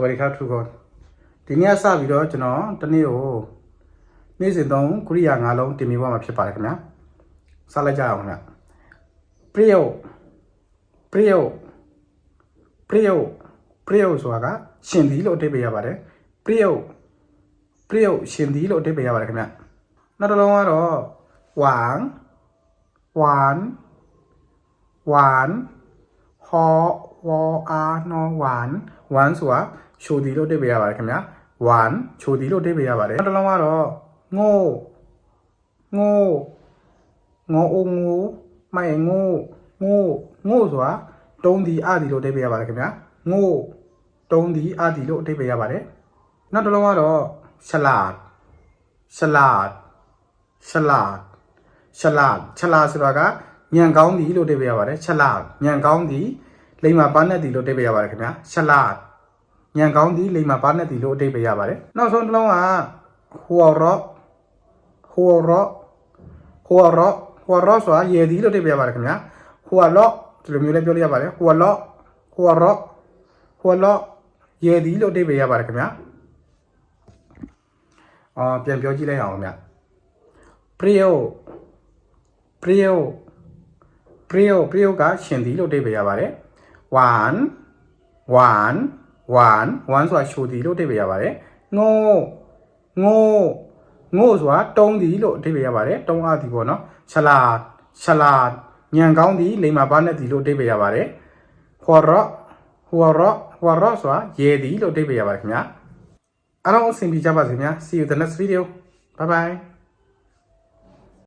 วัสดีครับทุกคนဒီနေ့စပြီးတော့ကျွန်တော်တနေ့ကိုနေ့စဉ်သုံးကုရိယာ၅လုံးတင်ပြသွားမှာဖြစ်ပါတယ်ခင်ဗျာစလိုက်ကြအောင်ခင်ဗျာပရိယုပရိယုပရိယုပရိယုဆိုတာကရှင်သည်လို့အဓိပ္ပာယ်ရပါတယ်ပရိယုပရိယုရှင်သည်လို့အဓိပ္ပာယ်ရပါတယ်ခင်ဗျာနောက်တစ်လုံးကတော့หวานหวานหวานဟောဝါအာနော်หวานหวานဆိုတာ ချိုတီလို့တိတ်ပေးရပါတယ်ခင်ဗျာ1ချိုတီလို့တိတ်ပေးရပါတယ်နောက်တစ်လုံးကတော့ငိုးငိုးငိုးအိုငိုးမိုင်ငိုးငိုးငိုးဆိုတာတုံးဒီအဒီလို့တိတ်ပေးရပါတယ်ခင်ဗျာငိုးတုံးဒီအဒီလို့တိတ်ပေးရပါတယ်နောက်တစ်လုံးကတော့ဆလာဒ်ဆလာဒ်ဆလာဒ်ဆလာဒ်ဆလာဆိုတာကညံကောင်းသည်လို့တိတ်ပေးရပါတယ်ဆလာဒ်ညံကောင်းသည်လိမ္မာပါနဲ့သည်လို့တိတ်ပေးရပါတယ်ခင်ဗျာဆလာဒ် ညံကောင်းသည်လိမ္မာဘာနဲ့ဒီလို့အတိတ်ပဲရပါတယ်နောက်ဆုံးတစ်လုံးကဟိုရော့ဟိုရော့ဟိုရော့ဟိုရော့ဆိုတာရေသည်လို့အတိတ်ပဲရပါတယ်ခင်ဗျာဟိုလော့ဒီလိုမျိုးလည်းပြောလို့ရပါတယ်ဟိုလော့ဟိုရော့ဟိုလော့ရေသည်လို့အတိတ်ပဲရပါတယ်ခင်ဗျာအော်ပြန်ပြောကြည့်လိုက်အောင်ခင်ဗျာ prio prio prio prio ကရှင်သည်လို့အတိတ်ပဲရပါတယ် one one one one ဆိုတာချိုသည်လို့အဓိပ္ပာယ်ရပါတယ်ငိုးငိုးငိုးဆိုတာတုံးသည်လို့အဓိပ္ပာယ်ရပါတယ်တုံးအားသည်ပေါ့နော်ချလာချလာညံကောင်းသည်လိမ္မာပါနဲ့သည်လို့အဓိပ္ပာယ်ရပါတယ်ဟောရဟောရဟောရဆိုတာရေသည်လို့အဓိပ္ပာယ်ရပါတယ်ခင်ဗျာအားလုံးအဆင်ပြေကြပါစေခင်ဗျာ see you the next video bye bye